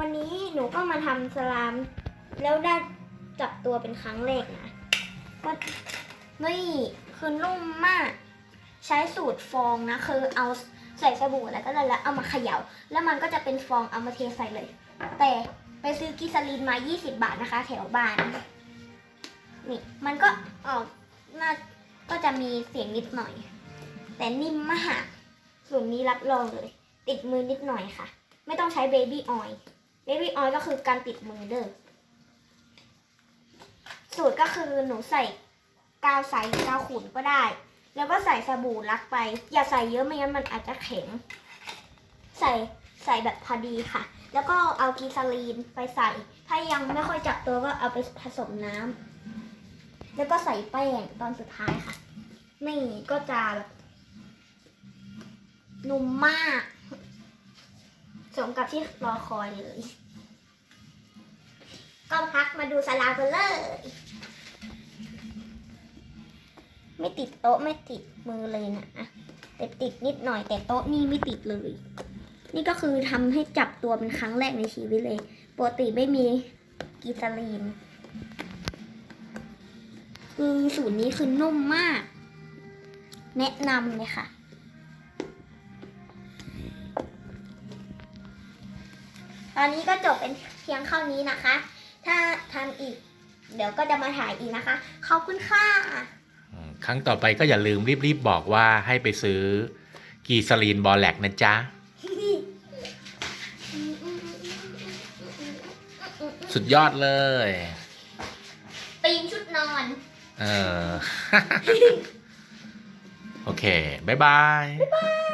วันนี้หนูก็มาทำสลาม แล้วได้จับตัวเป็นครั้งแรกนะก็นี่คือนุ่มมาก ใช้สูตรฟองนะ คือเอาใส่สบู่แล้วก็แล้วเอามาเขย่า แล้วมันก็จะเป็นฟองเอามาเทใส่เลย แต่ไปซื้อกิซาลีนมา 20 บาทนะคะ แถวบ้าน นี่ มันก็ออกน่าก็จะมีเสียงนิดหน่อย แต่นิ่มมาก สูตรนี้รับรองเลย ติดมือนิดหน่อยค่ะ ไม่ต้องใช้เบบี้ออยล์ เบบี้ออยก็คือการติดมือเด้อสูตรก็คือหนูใส่กาวใสหรือกาวขุ่นก็ได้ แล้วก็ใส่สบู่รักไป อย่าใส่เยอะไม่งั้นมันอาจจะแข็ง ใส่ใส่แบบพอดีค่ะ แล้วก็เอากีซาลีนไปใส่ ถ้ายังไม่ค่อยจับตัวก็เอาไปผสมน้ำแล้วก็ใส่แป้งตอนสุดท้ายค่ะ นี่ก็จะแบบนุ่มมาก สมกับที่รอคอยเลยก็พักมาดูสลากันเลย ไม่ติดโต๊ะไม่ติดมือเลยนะแต่ติดนิดหน่อยแต่โต๊ะนี่ไม่ติดเลย นี่ก็คือทำให้จับตัวเป็นครั้งแรกในชีวิตเลยปกติไม่มีกีตาลีนคือสูตรนี้คือนุ่มมาก แนะนำเลยค่ะ ตอนนี้ก็จบเป็นเพียงเท่านี้นะคะ ถ้าทำอีก เดี๋ยวก็จะมาถ่ายอีกนะคะ ขอบคุณค่ะอืมครั้งต่อไปก็อย่าลืมรีบๆบอกว่าให้ไปซื้อกีซาลีนบอลแลกนะจ๊ะ สุดยอดเลยปีนชุดนอน เออ โอเค บ๊ายบาย บ๊ายบาย